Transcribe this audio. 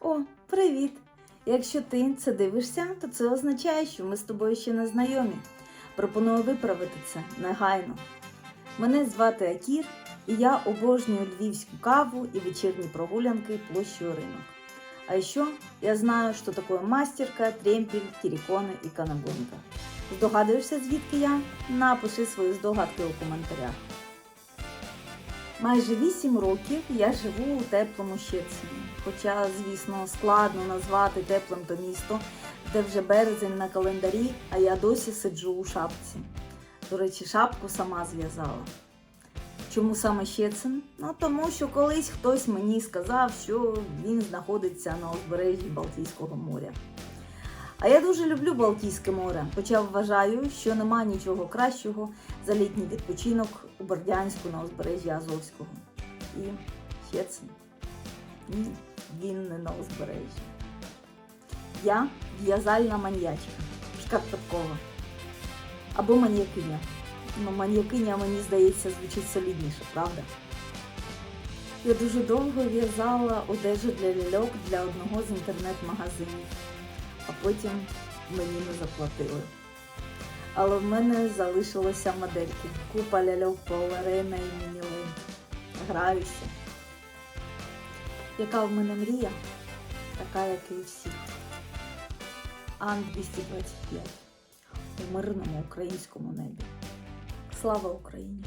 О, привіт! Якщо ти це дивишся, то це означає, що ми з тобою ще не знайомі. Пропоную виправити це негайно. Мене звати Акір, і я обожнюю львівську каву і вечірні прогулянки площею ринок. А ще я знаю, що таке мастерка, тремпель, тірікони і канабунка. Здогадуєшся, звідки я? Напиши свої здогадки у коментарях. Майже 8 років я живу у теплому Щецині. Хоча, звісно, складно назвати теплим то місто, де вже березень на календарі, а я досі сиджу у шапці. До речі, шапку сама зв'язала. Чому саме Щецин? Ну тому що колись хтось мені сказав, що він знаходиться на узбережжі Балтійського моря. А я дуже люблю Балтійське море, хоча вважаю, що нема нічого кращого за літній відпочинок у Бердянську на узбережжі Азовського. І Щецин. Ні, він не на узбережжі. Я в'язальна маньячка, шкарпеткова. Або маньякиня. Ну, маньякиня, мені здається, звучить солідніше, правда? Я дуже довго в'язала одежу для ляльок для одного з інтернет-магазинів, а потім мені не заплатили. Але в мене залишилося модельки. Купа ляльок Пауерена і Мінілин. Граюся. Яка в мене мрія? Така, як і у всіх. Ан-225 у мирному українському небі. Слава Україні!